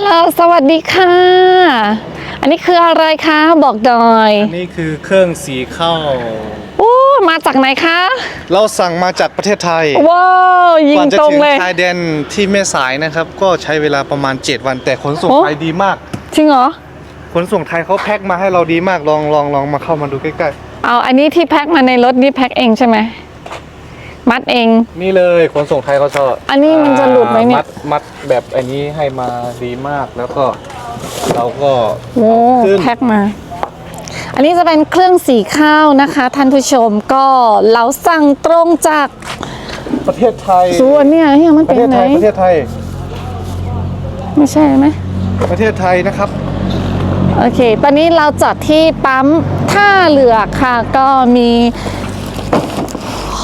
ฮัลโหลสวัสดีค่ะ อันนี้คืออะไรคะบอกหน่อยอันนี้คือเครื่องสีข้าวโอ้มาจากไหนคะเราสั่งมาจากประเทศไทยว้าวยิก่งอนจะตรงถึงเลย ชายแดนที่แม่สายนะครับ ก็ใช้เวลาประมาณ 7 วัน แต่ขนส่งโอ้ ไทยดีมาก จริงเหรอ ขนส่งไทยเขาแพ็คมาให้เราดีมากลองลองลองมาเข้ามาดูใกล้เอาอันนี้ที่แพ็คมาในรถนี่แพ็คเองใช่ไหม มัดเองๆนี่เลยขนส่งไทยเขาชอบอันนี้มันจะหลุดไหมเนี่ย มัดมัดแบบอันนี้ให้มาดีมากแล้วก็เราก็โอ้ขึ้นแพ็คมา อันนี้จะเป็นเครื่องสีข้าวนะคะ ท่านผู้ชมก็เราสั่งตรงจากประเทศไทยส่วนเนี่ยเฮียมันปเป็ระนเทศไหไทนยประเทศไทย ไม่ใช่ไหมประเทศไทยนะครับ โอเค ตอนนี้เราจอดที่ปั๊มท่าเรือค่ะ ก็มี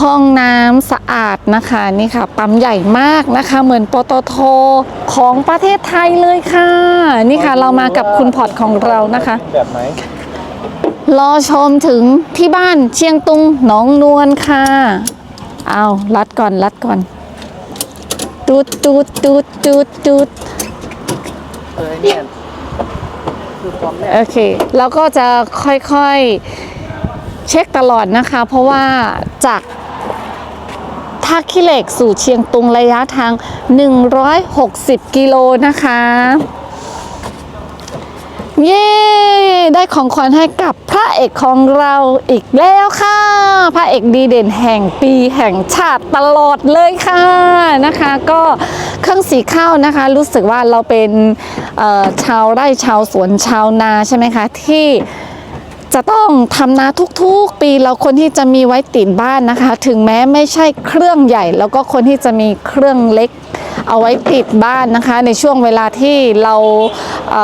ห้องน้ำสะอาดนะคะ นี่ค่ะ ปั๊มใหญ่มากนะคะ เหมือนปตทของประเทศไทยเลยค่ะ นี่ค่ะเรามากับคุณพอร์ตของเรานะคะ แบบไหนรอชมถึงที่บ้านเชียงตุงหนองนวลค่ะเอารัดก่อนรัดก่อนตูดตูดตูดตูดตูดเออเนี่ยคือความแน่โอเคเราก็จะค่อยๆ เช็คตลอดนะคะ เพราะว่าจาก ท่าขี้เหล็กสู่เชียงตุงระยะทาง 160 กิโลนะคะ เย้ ได้ของขวัญให้กับพระเอกของเราอีกแล้วค่ะ พระเอกดีเด่นแห่งปีแห่งชาติตลอดเลยค่ะนะคะ ก็เครื่องสีข้าวนะคะ รู้สึกว่าเราเป็นชาวไร่ชาวสวนชาวนาใช่ไหมคะที่ จะต้องทำนาทุกๆ ปีเราคนที่จะมีไว้ติดบ้านนะคะ ถึงแม้ไม่ใช่เครื่องใหญ่ แล้วก็คนที่จะมีเครื่องเล็กเอาไว้ติดบ้านนะคะ ในช่วงเวลาที่เราเ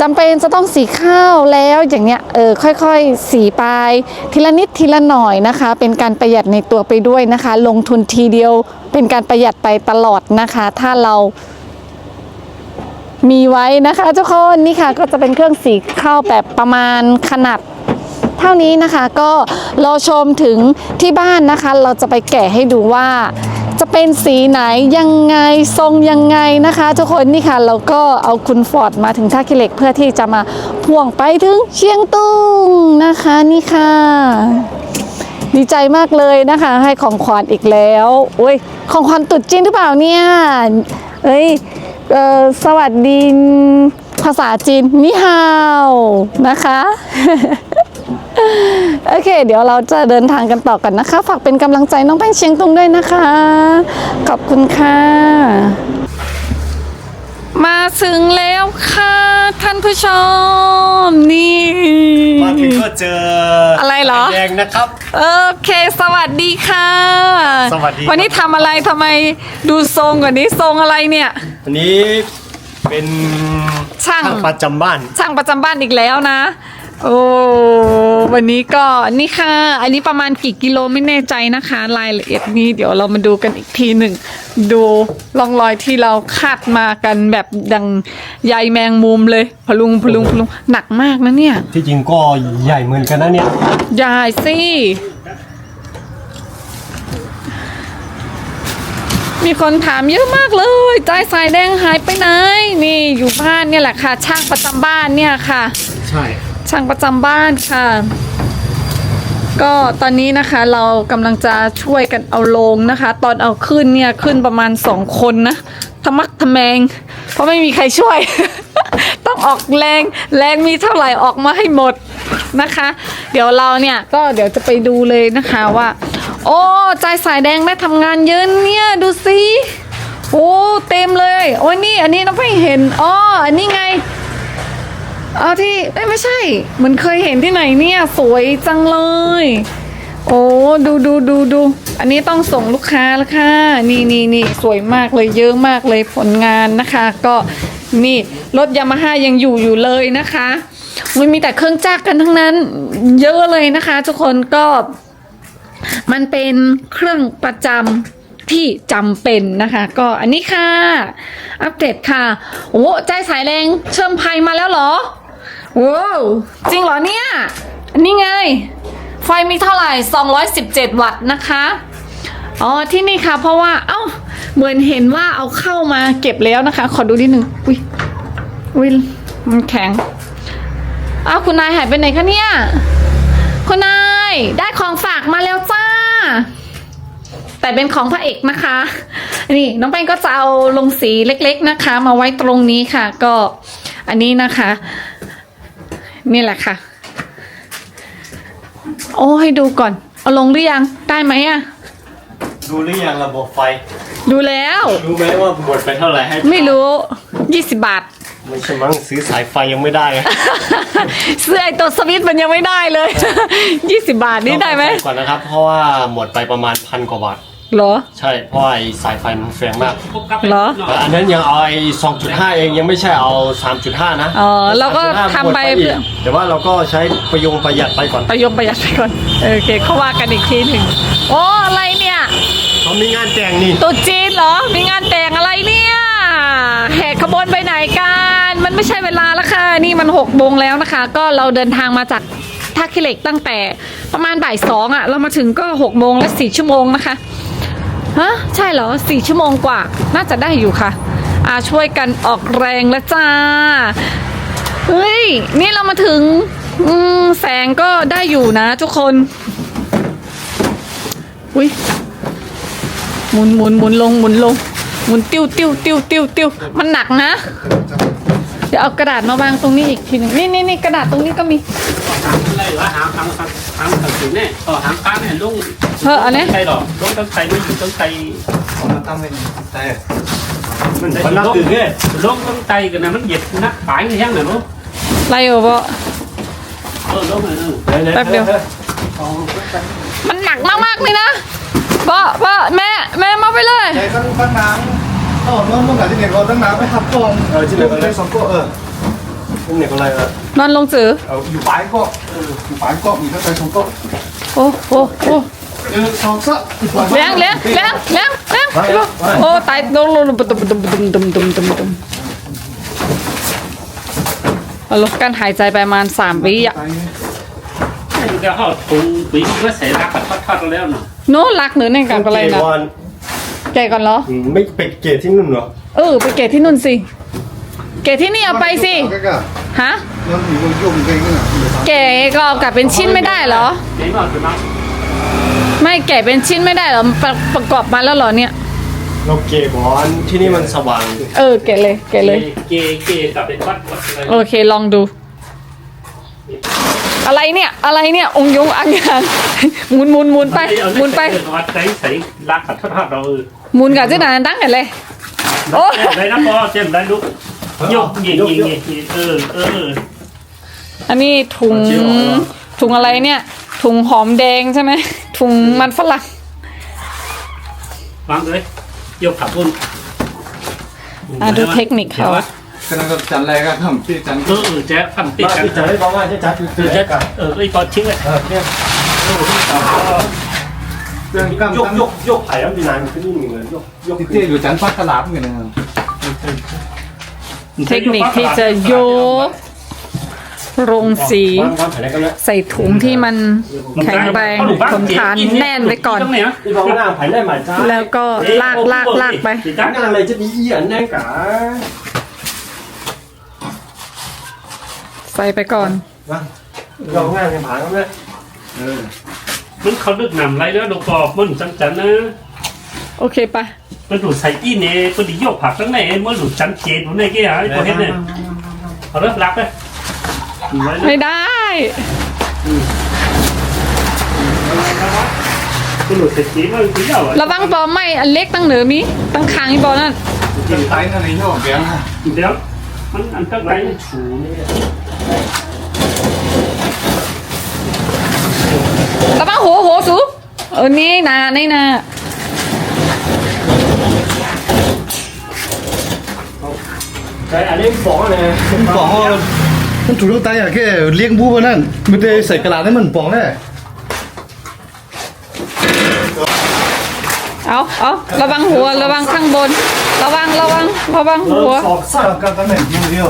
จำเป็นจะต้องสีข้าวแล้วอย่างเนี้ยเออค่อยๆ สีไปทีละนิดทีละหน่อยนะคะ เป็นการประหยัดในตัวไปด้วยนะคะ ลงทุนทีเดียวเป็นการประหยัดไปตลอดนะคะ ถ้าเรา มีไว้นะคะทุกคนนี่ค่ะก็จะเป็นเครื่องสีข้าวแบบประมาณขนาดเท่านี้นะคะก็รอชมถึงที่บ้านนะคะ เราจะไปแกะให้ดูว่า จะเป็นสีไหนยังไงทรงยังไงนะคะ ทุกคนนี่ค่ะเราก็เอาคุณฟอร์ดมาถึงท่าขี้เหล็กเพื่อที่จะมาพ่วงไปถึงเชียงตุงนะคะนี่ค่ะ ดีใจมากเลยนะคะ ให้ของขวัญอีกแล้วโอ้ยของขวัญตุดจีนหรือเปล่าเนี่ยเอ้ย เออสวัสดีภาษาจีนนี่ฮาวนะคะ โอเค เดี๋ยวเราจะเดินทางกันต่อกันนะคะ ฝากเป็นกำลังใจน้องแป้งเชียงตุงด้วยนะคะ ขอบคุณค่ะ มาถึงแล้วค่ะท่านผู้ชมนี่ มาถึงก็เจออะไรเหรอ แดงนะครับ โอเค สวัสดีค่ะสวัสดีครับวันนี้ทำอะไรทำไมดูทรงกว่านี้ทรงอะไรเนี่ย อันนี้เป็นช่าง ประจำบ้าน ช่างประจำบ้านอีกแล้วนะ โอ้วันนี้ก็นี่ค่ะ อันนี้ประมาณกี่กิโลไม่แน่ใจนะคะ รายละเอียดนี้เดี๋ยวเรามาดูกันอีกทีหนึ่ง ดูร่องรอยที่เราคาดมากันแบบดังใยแมงมุมเลยพลุงพลุงพลุงหนักมากนะเนี่ย ที่จริงก็ใหญ่เหมือนกันนะเนี่ย ใหญ่สิ มีคนถามเยอะมากเลยใจสายแดงหายไปไหน นี่อยู่บ้านเนี่ยแหละค่ะ ช่างประจำบ้านเนี่ยค่ะ ใช่ ช่างประจำบ้านค่ะ ก็ตอนนี้นะคะเรากำลังจะช่วยกันเอาลงนะคะ ตอนเอาขึ้นเนี่ยขึ้นประมาณสองคนนะทะมักทะแมง เพราะไม่มีใครช่วย ต้องออกแรงแรงมีเท่าไหร่ออกมาให้หมดนะคะ เดี๋ยวเราเนี่ยก็เดี๋ยวจะไปดูเลยนะคะว่า โอ้ใจสายแดงได้ทำงานเยอะเนี่ยดูสิโอ้เต็มเลย โอ้นี่อันนี้น้องเพิ่งเห็นอ๋ออันนี้ไง เอาที่เอ้ยไม่ใช่เหมันเคยเห็นที่ไหนเนี่ย สวยจังเลย โอ้ดูดูดูดูอันนี้ต้องส่งลูกค้าแล้วค่ะ นี่นี่นี่สวยมากเลยเยอะมากเลยผลงานนะคะ ก็นี่รถยามาฮ่ายังอยู่อยู่เลยนะคะมันมีแต่เครื่องจักรกันทั้งนั้น เยอะเลยนะคะ ทุกคนก็ มันเป็นเครื่องประจำที่จำเป็นนะคะ ก็อันนี้ค่ะ อัปเดตค่ะ โอ้ใจสายแรงเชื่อมภัยมาแล้วเหรอ ว้าวจริงเหรอเนี่ยนนี้ไง ไฟมีเท่าไหร่ 217 วัตต์นะคะ อ๋อ ที่นี่ค่ะ เพราะว่า เอ้า เหมือนเห็นว่าเอาเข้ามาเก็บแล้วนะคะ ขอดูนิดหนึ่งอุ้ยอุ้ยมันแข็ง อ้าว คุณนายหายไปไหนคะเนี่ย คุณนาย ได้ของฝากมาแล้วจ้า แต่เป็นของพระเอกนะคะ นี่ น้องแป้งก็จะเอาลงสีเล็ก ๆนะคะ มาไว้ตรงนี้ค่ะ ก็ อันนี้นะคะ นี่แหละค่ะ โอ้ให้ดูก่อน เอาลงหรือยัง ได้ไหมอะดูหรือยังระบบไฟ ดูแล้ว รู้ไหมว่าหมดไปเท่าไหร่ให้ ไม่รู้20บาท ไม่ใช่มั้งซื้อสายไฟยังไม่ได้อะเสื้อไอตัวสวิตช์มันยังไม่ได้เลย20บาทนี่ได้ไหมต้องปก่อนนะครับ เพราะว่าหมดไปประมาณพันกว่าบาท เหรอ ใช่เพราะว่าไอ้สายไฟมันแพงมากเหรอ แต่อันนั้นยังเอาไอ้2.5 เองยังไม่ใช่เอา 3.5 นะอ๋อเราก็3.5ทำไปหมดเพื่อกแต่ว่าเราก็ใช้ประยงประหยัดไปก่อนประยงประหยัดไปก่อนเออโอเคเขาว่ากันอีกทีหนึ่งโอ้อะไรเนี่ยเขามีงานแต่งนี่ตุ๊ดจีนเหรอ มีงานแต่งอะไรเนี่ยแหกขบวนไปไหนกัน มันไม่ใช่เวลาแล้วค่ะ นี่มันหกโมงแล้วนะคะ ก็เราเดินทางมาจากท่าขี้เหล็กตั้งแต่ประมาณบ่ายสองอะ่ะ เรามาถึงก็หกโมงและสี่ชั่วโมงนะคะ ฮะใช่เหรอสี่ชั่วโมงกว่า น่าจะได้อยู่ค่ะ อาช่วยกันออกแรงแล้วจ้า เฮ้ย นี่เรามาถึงอืมแสงก็ได้อยู่นะทุกคน อุ้ยหมุนหมุนหมุนลงหมุนลงหมุนติ้วติ้วติ้วติ้วติ้วมันหนักนะ ดี๋ยวเอากระดาษมาวางตรงนี้อีกทีหนึงนี่นี่นี่กระดาษตรงนี้ก็มีอะไรวะหางหางหางหางสังสิเนี่ยอ๋อหางค้างเนี่ยลุงเอออันนี้ใช่หรอลุงต้องใส่ไม่ต้องใส่มันทำเป็นแต่มันมันนักตื่นเนี่ยลุงต้องใส่กันนะมันเหยียบนักปายนี่ยังไงลุงไรเออบ่เออลุงเออแป๊บเดียวมันหนักมากๆเลยนะบ่บ่แม่ แม่มาไปเลยในตั้งตั้งน้ำอ๋อน้องต้องการที่ไหลัง เอาน้องน่ 어, 뭐, 뭐, 나중에 이거 딱 나가면 합 동. 어, 집에 갈 래? 섞 어, 어. 동네 갈 래? นออเหนลงจือ 어, 이 말 고, 이 말 고, 이อ잘섞 어. โอ้โอ้โอ้ 이 섞 어. เลี้ยงเลี้ยงเลี้ยงเลี้ยงเลี้ยงโอ้ตายโดนลงตุ่มตุ่มตุ่มตุ่มตุ่มตุ่มตุ่มเอาลดการหายใจไปประมาณสามวิอะมันก็เอาถุงปุ๋ยมันก็ใส่รักกับทอดๆแล้วเนาะโน้ลักหนูในการอะไรนะ วัน แกะก่อนเหรอ อืมไม่ไปเกตที่นู่นเหรอเออ ไปเกะที่นู่นสิ เกะที่นี่เอาไปสิก็ฮะยังอยู่บนยุ่งเก่งน่ะแกะก็เอากลับเป็นชิ้นไม่ได้เหรอเดี๋ยวมาคือมั้งไม่แกะเป็นชิ้นไม่ได้เหรอประประกอบมาแล้วเหรอเนี่ย เราเกตบอลที่นี่มันสว่าง เออ แกะเลย แกะเลย เกเกกับเป็นวัดวัดอะไรโอเค ลองดู อะไรเนี่ย อะไรเนี่ย องค์ยงอังยางหมุนหมุนหมุนไปหมุนไปวัดใส่ใส่รักกับทอดๆเราเออหมุนกับเจ้าหนาดังกันเลยโอ้ได้นะพ่อเจ็บได้ลูกยกยิงยิงยิงเออเอออันนี้ถุงถุงอะไรเนี่ย ถุงหอมแดงใช่ไหมถุงมันฝรั่งวางเลยยกขับพุ่นอะดูเทคนิคเขา อะฉะนั้นก็จันแรกก็ทำที่จันเออเออแจ๊ฟันติดมากันที่จะให้บอกว่าจะจัดเออแจ๊เออไอ้ตอนทิ้งเลยเออเนี่ยเรื่องกล้ามยกตั้งยกยกไผ่แล้วมีนานขึ้นนิดหนึ่งเลยยกยกที่เตี้ยอยู่จันฟักตลาดเหมือนกันนะเทคนิคที่จะโยกโรงสีวางวางแผนกันแล้วใส่ถุงที่มันแข็งแรงทนทานแน่นไว้ก่อนที่บอกว่าหน้าแผนได้หมายจ้าแล้วก็ลากลากลากไป งานอะไรจะดีอีอันแน่กะ ใส่ไปก่อนวางเรางานกันผ่านแล้วเนี่ยมันเขาดึกนำไรแล้วดูกอบมันจังจันนะโอเคปะมันดูใส่อีเน่พอดีโยกผักทั้งในมันดูจันเจนอยู่ในแกไอ้พอเห็นเนี่ยเอาเลิกรักไปไม่ได้มันดูใส่เจนมันคือเยาระวังบอไม่อันเล็กตั้งเหนือมีตั้งคางอีบอนั่นจันไตนั่นเองที่บอกเบี้ยงเดี๋ยวมันอันตั้งไรถูนี่ ระวังหัวหัวสูเออนี่นานี่นาแต่อันนี้บอกเลยมันปองมันถูกต้องตายอะแค่เลี้ยงบู๊นั่นไม่ได้ใส่กระดาษให้มันปองแน่เอาเอาระวังหัว ระวังข้างบน ระวัง ระวัง ระวังหัวสอบสร้างกันตั้งแต่ยิงเดียว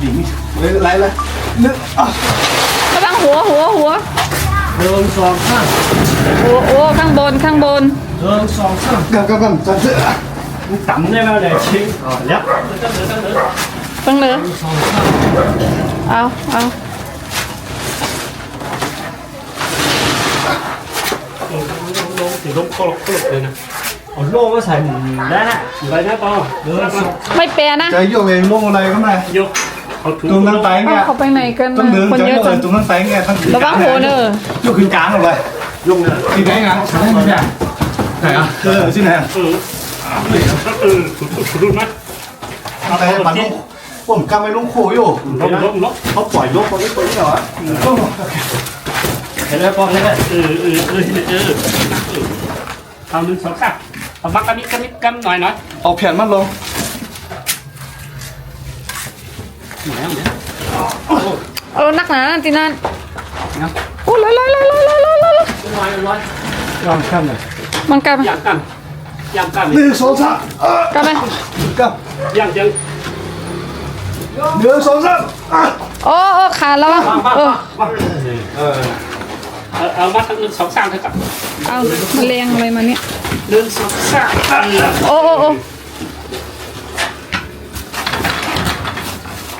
หลิง เลยไรเลยนึกอะระบังหัวหัวหัวเดินสองข้างโอ้โอ้ข้างบนข้างบน เดินสองข้างกักับกับจัดเสือมัต่ำได้ไหมเด็กชิงอ๋อเล้วตั้งเดินตั้งเดินตั้งเดินเอาเอาลงถึงลงก็ลงก็ลงเลยนะอาโลงก็ใส่ได้นะไปนะปอเดินไม่เปรนะจะโยกเองลงอะไรก็ไม่โยก เอาถุง Tung lên tay เอา nghe เขาไปไหนกันนะ Tung đường คนเย tránh อะจัง rồi tung lên tay nghe Thằng ระวังโหเนอ Vô khuyến cán rồi vậy dùng nữa Thì đấy ngắn Đấy ngắn nè Này à Ừ xin nè เออเออถุงถุงรุ่นนะ Tay bắn lông ผม cầm cái lông khổ vô ลบลบลบเขาปล่อยลบคนนี้คนนี้เหรอเห็นไหมปอเห็นไหมเออเออเออเออเอาหนึ่งสองสามเอามักกันนิดกันนิดกันหน่อยหน่อย Ở phèn mắt lông เออนักหนานั่นทีนั่นโอ้ลอยลอยลอยลอยลอยลอยลอยร้อยร้อย Làm khăn này มันกลับย่างกันย่างกัน Đưa số sẵn กลับไหม Cầm ย่างยัง Đưa số sẵn À โอ้โอ้ขาดแล้ววะเออเอาเอามาทั้งหนึ่งสองสามเท่ากับเอามาเรียงอะไรมาเนี่ยหนึ่งสองสามเออโอ้โอ้โอ้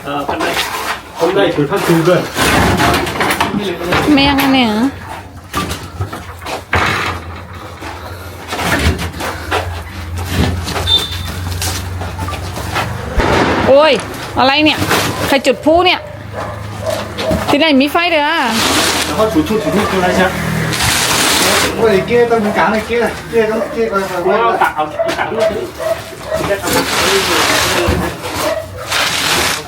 เออกันเลย hôm nay thử phát trù gần แมงอันเนี่ย โอ้ย อะไรเนี่ย ใครจุดพลุเนี่ย ที่ไหนมีไฟเด้อเขาถูทุถูทุตัวอะไรใช่ Ôi này kia tao khuyến cán này kia này Kia con kia coi coi เอา coi ตักเอาตักลูกถึงจะทำ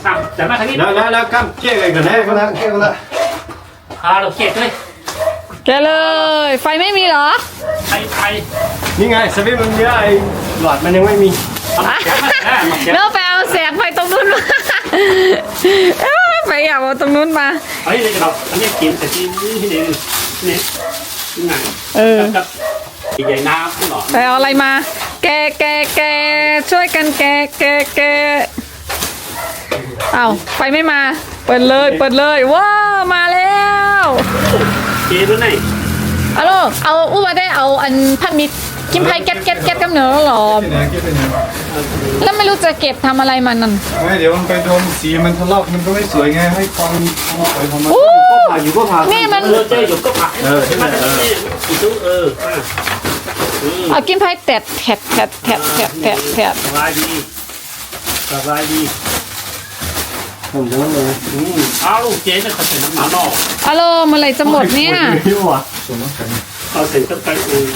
สามแต่มาทางนี้แล้วแล้วแล้วกั้มเจ๊กันกันแน่ Kia con lại kia con lại พาเราเขียดเลยแกเลย ไฟไม่มีเหรอไทยไทยนี่ไงสวิตมันเยอะไอ้หลอดมันยังไม่มีเอามาแกะมาแกะมาแกะเลิกไปเอาแสงไฟตรงนู้นมาเอ้ยไปเอาตรงนู้นมาเฮ้ยเลยเราอันนี้กินแต่ที่นี่ที่นี่นี่นี่เออกับใหญ่น้ำหรอ ไปเอาอะไรมา แกแกแกช่วยกันแกแกแก เอาไฟไม่มา เปิดเลยเปิดเลยว้าวมาแล้วเจ๊รู้ไหนเอาลูกเอาอู้มาได้เอาอันพันมิดกินไผ่แก๊บแก๊บแก๊บกับเนื้อหรอ Kia này kia này แล้วไม่รู้จะเก็บทำอะไรมันนั่นไม่เดี๋ยวมันไปโดนสีมันทะเลาะมันก็ไม่สวยไงให้ความทะเลาะไปของมันอู้ผ่าอยู่ก็ผ่านี่มันเออเจ๊อยู่ก็ผักเออมาเอออีตู้เออเอากินไผ่แตดแผดแผดแผดแผดแผดแผดสบายดีสบายดี ผมจะนั่งเลยอืมเอาลูกเจ๊จะเขาใส่น้ำหนานอกอะโลเมื่อไหรจะหมดเนี่ย ไม่รู้อะเอาเสร็จก็ไปอือ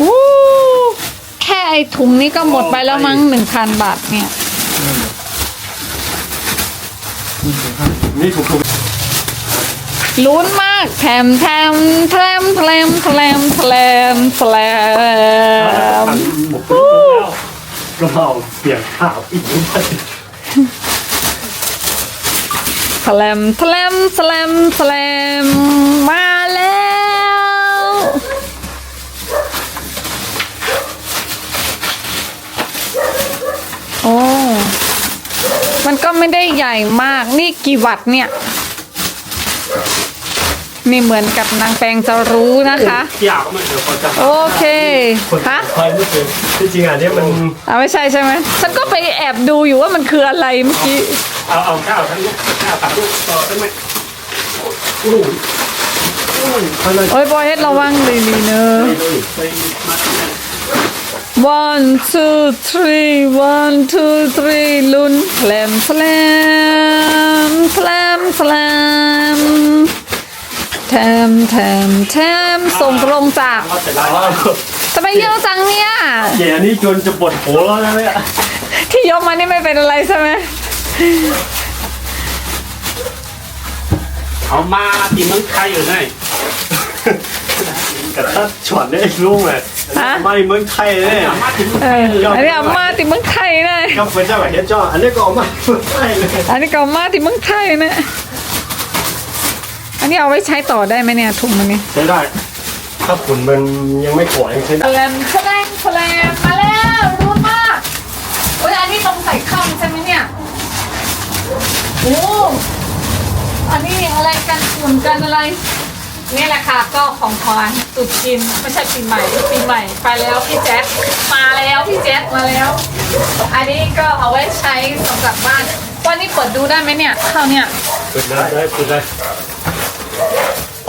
อู้แค่ไอถุงนี้ก็หมดไปแล้วมั้งหนึ่งพันบาทเนี่ย นี่ถูกถูกลุ้นมากแถมแถมแถมแถมแถมแถมแถม หมกแล้วก็เอาเปลี่ยนข้าวอีกนิ สแลมสแลมสแลมสแลมมาแล้ว โอ้ มันก็ไม่ได้ใหญ่มาก นี่กี่วัตต์เนี่ย นี่เหมือนกับนางแปงจะรู้นะคะ อยากมันเดี๋ยวเขาจะโอเคฮะไฟไม่เป็นที่จริงอะเนี่ยมันอ่าไม่ใช่ใช่ไหมฉันก็ไปแอบดูอยู่ว่ามันคืออะไรเมื่อกี้ เอาเอาข้าวทั้งลูกข้าวตักลูกต่อได้ไหมโอ้โหโอ้ยบอยเฮ็ดระวังดีๆเนอะไปมาที่นั่น one two three one two three ลุ้นแสลมแสลมแสลมแสลม แถมแถมแถมส่งตรงจากเขาเสร็จแล้วทำไมเยอะจังเนี่ยแย่นี่จนจะปวดหัวแล้วนะเนี่ยที่ยกมานี่ไม่เป็นอะไรใช่ไหมเอามาที่เมืองไทยอยู่ไหนกับถ้าช็อตได้รู้ไหมไม่เมืองไทยเนี่ยเอามาที่เมืองเอไทยออันนี้เอามาที่เมืองไทยนะก็เป็นเจ้าแบบเฮดจ้ออันนี้ก็ออกมาเมืองไทยเลยอันนี้ก็เอามาที่เมืองไทยนะ อันนี้เอาไว้ใช้ต่อได้ไหมเนี่ยถุงมันนี้ใช้ได้ ถ้าฝุ่นมันยังไม่ก่อยังใช้ได้แสลมแสลมแสลมมาแล้วรุนมากโอ้ยอันนี้ต้องใส่ข้าวใช่ไหมเนี่ยโอ้อันนี้อะไรกันฝุ่นกันอะไรนี่แหละค่ะก็ของขวัญตรุดจีนไม่ใช่ปีใหม่ปีใหม่ ไปแล้วพี่แจ๊คมาแล้วพี่แจ๊คมาแล้ว อันนี้ก็เอาไว้ใช้สำหรับบ้านวันนี้เปิดดูได้ไหมเนี่ยข้าวเนี่ยเปิดได้ได้เปิดได้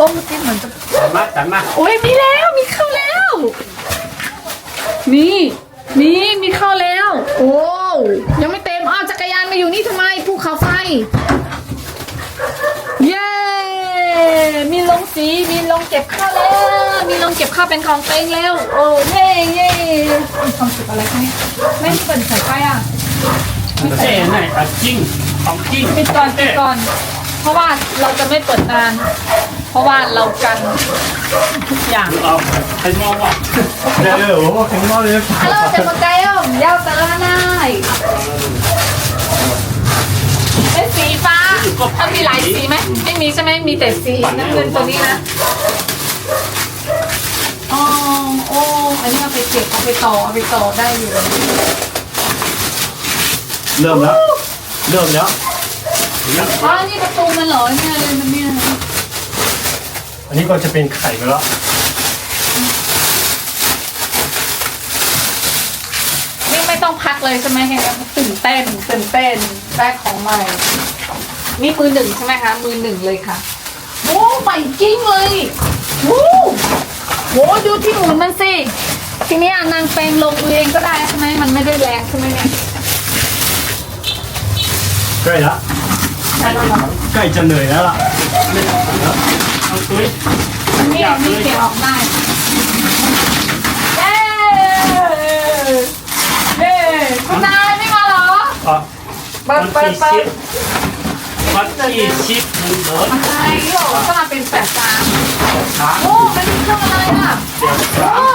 โอ้เมื่อกี้เหมือนจะจัดมาจัดมาโอ้ยมีแล้วมีข้าวแล้ว นี่นี่มีข้าวแล้ว โอ้ยังไม่เต็มอ้าวจักรยานมาอยู่นี่ทำไมภูเขาไฟ เย้มีลงสีมีลงเก็บข้าวแล้วมีลงเก็บข้าวเป็นของเต็งแล้ว โอ้เย่เย่มีความสุขอะไรคะเนี่ยไม่เปิดสายไฟอะเจ๊ไหนอะจริงของจริงปิดก่อนปิดก่อน เพราะว่าเราจะไม่เปิดนาน เพราะว่าเรากันทุกอย่างเอาใครมองว่าเร็วๆแข็งมากเลยฮัลโหลเต็มใจอะยาวตะลาไล่เป็นสีฟ้าถ้ามีหลายสีไหมไม่มีใช่ไหมมีแต่สีน้ำเงินตัวนี้นะอ๋อโอ้อันนี้เอาไปเก็บเอาไปต่อเอาไปต่อได้อยู่ เริ่มแล้ว เริ่มแล้ว อ๋อนี่ประตูมันเหรอเนี่ยเลยมันเนี่ยอันนี้ก็จะเป็นไข่ไปแล้วนี่ไม่ต้องพักเลยใช่ไหมแค่ตื่นเต้นตื่นเต้นได้ของใหม่ นี่มือหนึ่งใช่ไหมคะ มือหนึ่งเลยค่ะโอ้ใหม่จริงเลยโอ้โหดูที่หมุนมันสิ ทีนี้อะนางแปลงลงเองก็ได้ใช่ไหมมันไม่ได้แรงใช่ไหมเนี่ย ใกล้ละ ใกล้จะเหนื่อยแล้วล่ะเอาตุ้ยนี่นี่เขียนออกได้เย้เย้คุณนายไม่มาเหรออะเปิวัดนเปิดที่เปิสิดบวันที่สิบหนึ่งเบิร์ดอะไรโหก็มาเป็นแปดสามค้างโอ้มันเป็นเครื่องอะไรอะเสียงค้างโอ้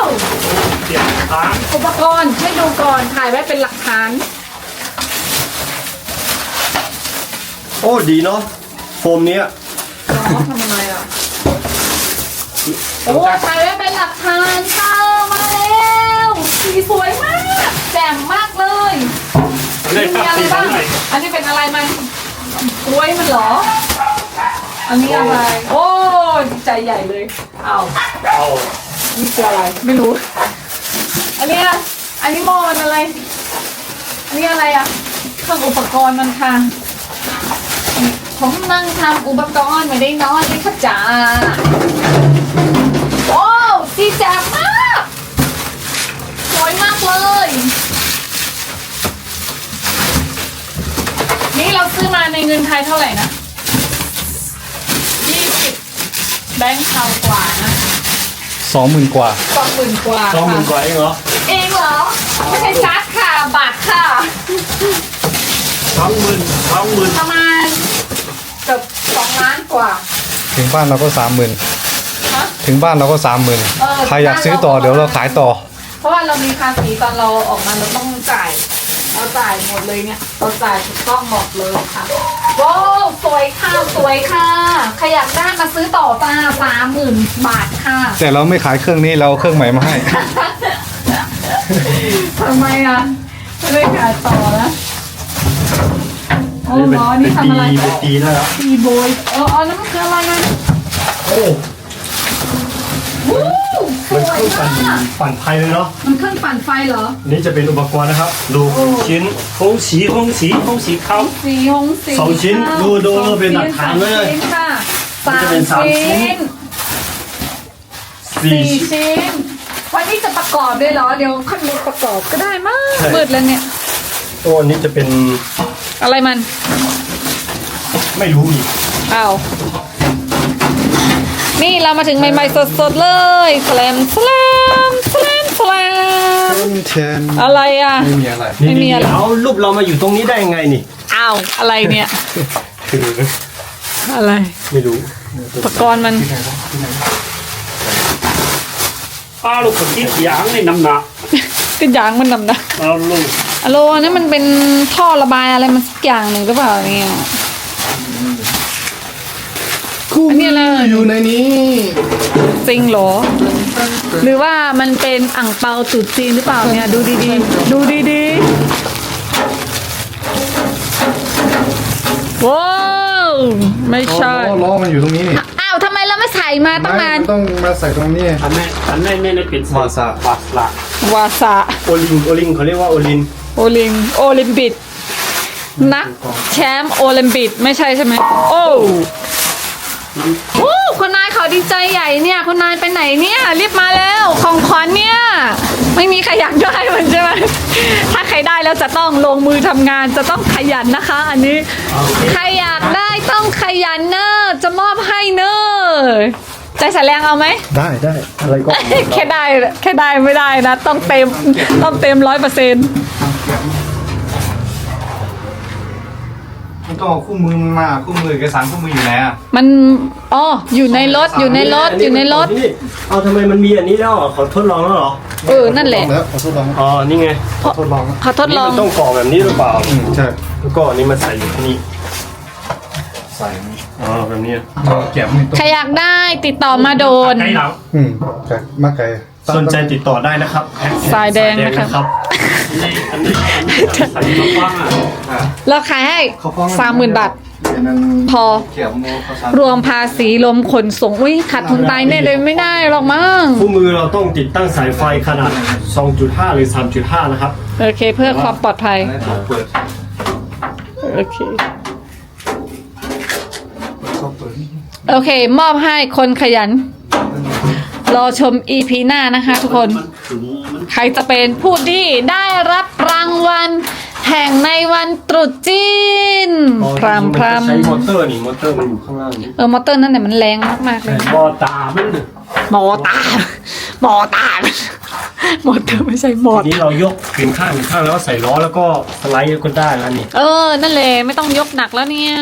เสียงค้างอุปกรณ์ให้ดูก่อนถ่ายไว้เป็นหลักฐาน โอ้ดีเนาะโฟมเนี้ยอ๋อทำอะไรอะ โอ้ถ่ายไว้เป็นหลักฐานค่ะมาแล้วสีสวยมากแจ่มมากเลยได้มีครับอะไรสีบ้างเท่าไหร่อันนี้เป็นอะไรมันกล้วยมันเหรอ อันนี้อะไร โอ้ดีใจใหญ่เลยเอาเอานี่คืออะไรไม่รู้ อันเนี้ยอันนี้โมนอะไรอันนี้อะไรอะเครื่องอุปกรณ์มันค่ะ ผมนั่งทำอุปกรณ์ไม่ได้นอนเลยค่ะจ๋าโอ้ดีแจ่มมากสวยมากเลย นี่เราซื้อมาในเงินไทยเท่าไหร่นะยี่สิบแบงค์เทากว่านะสองหมื่นกว่าสองหมื่นกว่าสองหมื่นกค่ะว่าเองเหรอ เองเหรอ ไม่ใช่ซัดค่ะบาทค่ะสองหมื่นสองหมื่นประมาณเกือบสองล้านกว่า ถึงบ้านเราก็สามหมื่นฮะ ถึงบ้านเราก็สามหมื่นเออ ใครอยากซื้อต่อเดี๋ยวเราขายต่อ เพราะว่าเรามีภาษีตอนเราออกมาเราต้องจ่าย เราจ่ายหมดเลยเนี่ยเราจ่ายถูกต้องหมดเลยค่ะว้าวสวยค่ะสวยค่ะใครอยากได้มาซื้อต่อจ้าสามหมื่นบาทค่ะ แต่เราไม่ขายเครื่องนี้เราเอาเครื่องใหม่มาให้ ทำไมอะไม่ได้ขายต่อนะ อ๋อเหรนี่ทำอะไร เป็นปีแล้วตีโบยเออแล้วมันคืออะไรมันโอ้วู้สมันเครื่องปั่นปั่นไฟเลยเนาะมันเครื่องปั่นไฟเหรอ นี่จะเป็นอุปกรณ์นะครับดูชิ้นห้องสีห้องสีห้องสีเขา สีหงสีสองชิ้นดูดูเป็นหลักฐานเลย สองชิ้นสามชิ้นสี่ชิ้น วันนี้จะประกอบด้วยเหรอ เดี๋ยวค่อยมาประกอบก็ได้มากงมืดแล้วเนี่ย ตัวนี้จะเป็น อะไรมัน ไม่รู้อีกอ้าวนี่เรามาถึงใหม่ๆสดๆเลยสแลมสแลมสแลมสแลมเชนอะไรอะ ไม่มีอะไรไม่มีอะไรนี่เอารูปเรามาอยู่ตรงนี้ได้ยังไงนี่อ้าวอะไรเนี่ย คืออะไร ไม่รู้อุปกรณ์มันป้าลูกกระติกยางในน้ำหนักติดยางมันดำนะเอาลูก อะโลอันนั้นมันเป็นท่อระบายอะไรมันสักอย่างหนึ่งหรือเปล่าเนี่ย คู่อันนี้อะไร อยู่ในนี้จริงเหรอ หรือว่ามันเป็นอ่างเปาตรุดจีนหรือเปล่าเนี่ย ดูดีๆ ดูดีๆว้าวไม่ใช่ล้อล้อมันอยู่ตรงนี้นี่อ้าวทำไมเราไม่ใส่มาตั้งนานไม่ต้องมาใส่ตรงนี้ อันนี้อันนี้ไม่ได้เป็นวาซาวาสละวาซาโอลินโอลินเขาเรียกว่าโอลิน โอลิมโอลิมปิกนักแชมป์โอลิมปิกไม่ใช่ใช่ไหมโอ้โอ้คุณนายเขาดีใจใหญ่เนี่ย คุณนายไปไหนเนี่ยรีบมาแล้วของขวัญเนี่ย ไม่มีใครอยากได้มันใช่ไหมถ้าใครได้แล้วจะต้องลงมือทำงานจะต้องขยันนะคะ อันนี้ ใครอยากได้ต้องขยันเนอะจะมอบให้เนอะใจแสลงเอาไหมได้ได้อะไรก็แค่ได้แค่ได้ไม่ได้นะ ต้องเต็มต้องเต็มร้อยเปอร์เซ็นต์ ต้องเอาคู่มือมาคู่มือเอกสารคู่มืออยู่ไหนอะมันอ๋ออยู่ในรถอยู่ในรถอยู่ในรถ นี่เอาทำไมมันมีอันนี้แล้วอะขอทดลองแล้วเหรอ เออนั่นแหละแล้วขอทดลองอ๋อ นี่ไงขอทดลองเขาทดลอง นี่มันต้องก่อแบบนี้หรือเปล่าอืมใช่แล้วก็อันนี้มาใส่อยู่ที่นี่ ใส่อ๋อ แบบนี้แกะไม่ต้อใครงอยากได้ติดต่อมาโดนไกลเรา อืมใช่มาไกล สนใจติดต่อได้นะครับสายแดงนะครับ อันนี้อันนี้อันนี้ใส่มะม่วงอะเราขายให้เขาฟ้องสามหมื่นบาทอันนั้นพอเขียบโมเขาสารวมภาษีรวมขนส่งอุ้ยขาดทุนตายแน่เลยไม่ได้หรอกมั้งคู่มือเราต้องติดตั้งสายไฟขนาด 2.5 หรือ 3.5 นะครับ โอเคเพื่อความปลอดภัยอันนั้นเขาเปิดโอเคเขาเปิดโอเค มอบให้คนขยัน รอชม EP หน้านะคะ ทุกคน ใครจะเป็นผู้ที่ได้รับรางวัลแห่งในวันตรุษจีน พรามพรามใช้มอเตอร์นี่มอเตอร์มันอยู่ข้างล่างนี่เออมอเตอร์นั่นเนี่ยมันแรงมากๆเลยบอตามันน่ะมอตาร์มอตาร์มอเตอร์ไม่ใช่มอทีนี้เรายกขึ้นข้างขึ้นข้างแล้วก็ใส่ล้อแล้วก็สไลด์ก็ได้แล้วนี่ เออ นั่นเลยไม่ต้องยกหนักแล้วเนี่ย